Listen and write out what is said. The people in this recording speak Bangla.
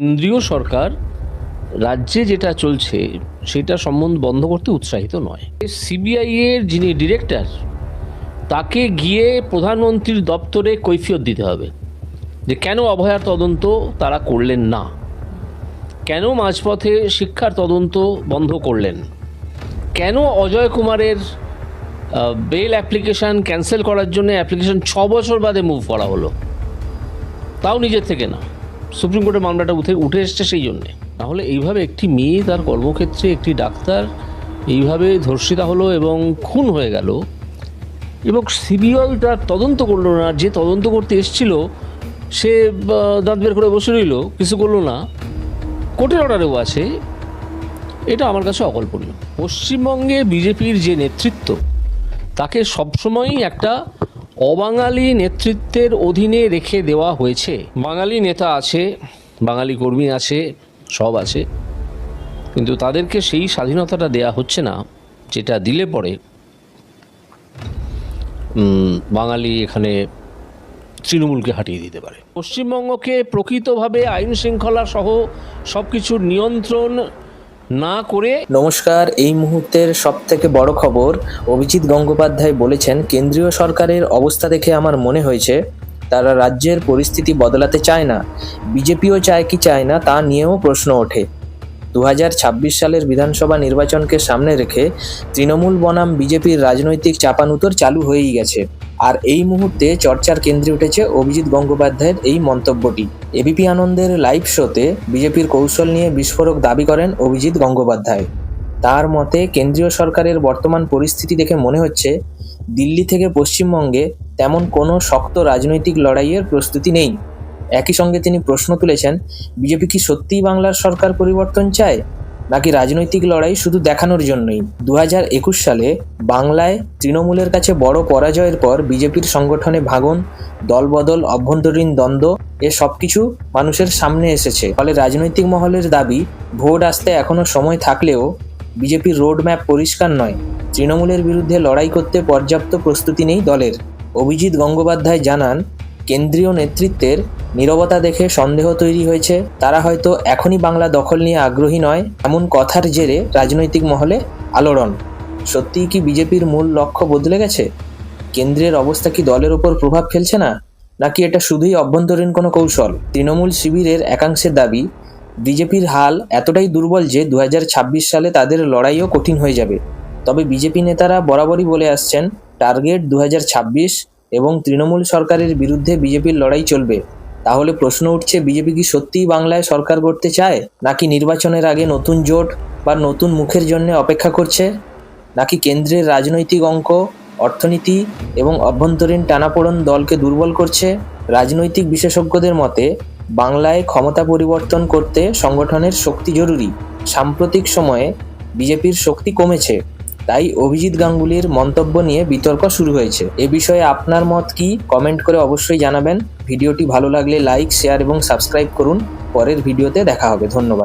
কেন্দ্রীয় সরকার রাজ্যে যেটা চলছে, সেটা সম্বন্ধ বন্ধ করতে উৎসাহিত নয়। সিবিআই এর যিনি ডিরেক্টর, তাকে গিয়ে প্রধানমন্ত্রীর দপ্তরে কৈফিয়ত দিতে হবে যে কেন অভয়ার তদন্ত তারা করলেন না? কেন মাঝপথে শিক্ষার তদন্ত বন্ধ করলেন? কেন অজয় কুমারের বেল অ্যাপ্লিকেশান ক্যান্সেল করার জন্য অ্যাপ্লিকেশন ছ বছর বাদে মুভ করা হলো? তাও নিজের থেকে না। সুপ্রিম কোর্টের মামলাটা উঠে উঠে এসছে সেই জন্যে। তাহলে এইভাবে একটি মেয়ে তার কর্মক্ষেত্রে একটি ডাক্তার এইভাবে ধর্ষিতা হলো এবং খুন হয়ে গেল, এবং সিবিআই তার তদন্ত করল না, যে তদন্ত করতে এসছিল, সে দাঁত বের করে বসে রইল, কিছু করল না। কোর্টের অর্ডারেও আছে, এটা আমার কাছে অকল্পনীয়। পশ্চিমবঙ্গে বিজেপির যে নেতৃত্ব, তাকে সবসময়ই একটা অবাঙালি নেতৃত্বের অধীনে রেখে দেওয়া হয়েছে। বাঙালি নেতা আছে, বাঙালি কর্মী আছে, সব আছে। কিন্তু তাদেরকে সেই স্বাধীনতাটা দেয়া হচ্ছে না, যেটা দিলে পরে বাঙালি এখানে তৃণমূলকে হাঁটিয়ে দিতে পারে। পশ্চিমবঙ্গকে প্রকৃতভাবে আইন শৃঙ্খলা সহ সব কিছুর নিয়ন্ত্রণ না করে নমস্কার, এই মুহূর্তের সব থেকে বড় খবর, অভিজিৎ গঙ্গোপাধ্যায় বলেছেন, কেন্দ্রীয় সরকারের অবস্থা দেখে আমার মনে হয়েছে, তারা রাজ্যের পরিস্থিতি বদলাতে চায় না। বিজেপিও চায় কি চায় না, তা নিয়েও প্রশ্ন ওঠে। দু হাজার ছাব্বিশ সালের বিধানসভা নির্বাচনকে সামনে রেখে তৃণমূল বনাম বিজেপির রাজনৈতিক চাপানুতর চালু হয়েই গেছে। আর এই মুহূর্তে চর্চার কেন্দ্রে উঠেছে অভিজিৎ গঙ্গোপাধ্যায়ের এই মন্তব্যটি। এবিপি আনন্দের লাইভ শোতে বিজেপির কৌশল নিয়ে বিস্ফোরক দাবি করেন অভিজিৎ গঙ্গোপাধ্যায়। তার মতে, কেন্দ্রীয় সরকারের বর্তমান পরিস্থিতি দেখে মনে হচ্ছে, দিল্লি থেকে পশ্চিমবঙ্গে তেমন কোনো শক্ত রাজনৈতিক লড়াইয়ের প্রস্তুতি নেই। একই সঙ্গে তিনি প্রশ্ন তুলেছেন, বিজেপি কি সত্যিই বাংলার সরকার পরিবর্তন চায়? নাকি রাজনৈতিক লড়াই শুধু দেখানোর জন্যই। দু সালে বাংলায় তৃণমূলের কাছে বড় পরাজয়ের পর বিজেপির সংগঠনে ভাঙন, দলবদল, অভ্যন্তরীণ দ্বন্দ্ব, এ সব কিছু মানুষের সামনে এসেছে। ফলে রাজনৈতিক মহলের দাবি, ভোট আসতে এখনও সময় থাকলেও বিজেপির রোড ম্যাপ পরিষ্কার নয়। তৃণমূলের বিরুদ্ধে লড়াই করতে পর্যাপ্ত প্রস্তুতি নেই দলের। অভিজিৎ গঙ্গোপাধ্যায় জানান কেন্দ্রীয় নেতৃত্বের নীরবতা দেখে সন্দেহ তৈরি হয়েছে। তারা হয়তো এখনই বাংলা দখল নিয়ে আগ্রহী নয়, এমন কথার জেরে রাজনৈতিক মহলে আলোড়ন। সত্যিই কি বিজেপির মূল লক্ষ্য বদলে গেছে? কেন্দ্রের অবস্থা কি দলের ওপর প্রভাব ফেলছে না? নাকি এটা শুধুই অভ্যন্তরীণ কোনো কৌশল? তৃণমূল শিবিরের একাংশের দাবি, বিজেপির হাল এতটাই দুর্বল যে দু হাজার ছাব্বিশ সালে তাদের লড়াইও কঠিন হয়ে যাবে। তবে বিজেপি নেতারা বরাবরই বলে আসছেন, টার্গেট দু হাজার ছাব্বিশ এবং তৃণমূল সরকারের বিরুদ্ধে বিজেপির লড়াই চলবে। তাহলে প্রশ্ন উঠছে, বিজেপি কি সত্যিই বাংলায় সরকার করতে চায়? নাকি নির্বাচনের আগে নতুন জোট বা নতুন মুখের জন্য অপেক্ষা করছে? নাকি কেন্দ্রের রাজনৈতিক অঙ্ক, অর্থনীতি এবং অভ্যন্তরীণ টানাপোড়ন দলকে দুর্বল করছে? রাজনৈতিক বিশেষজ্ঞদের মতে, বাংলায় ক্ষমতা পরিবর্তন করতে সংগঠনের শক্তি জরুরি। সাম্প্রতিক সময়ে বিজেপির শক্তি কমেছে। তাই অভিজিৎ গাঙ্গুলির মন্তব্য নিয়ে বিতর্ক শুরু হয়েছে। এ বিষয়ে আপনার মত কি? কমেন্ট করে অবশ্যই জানাবেন। ভিডিওটি ভালো লাগলে লাইক, শেয়ার এবং সাবস্ক্রাইব করুন। পরের ভিডিওতে দেখা হবে। ধন্যবাদ।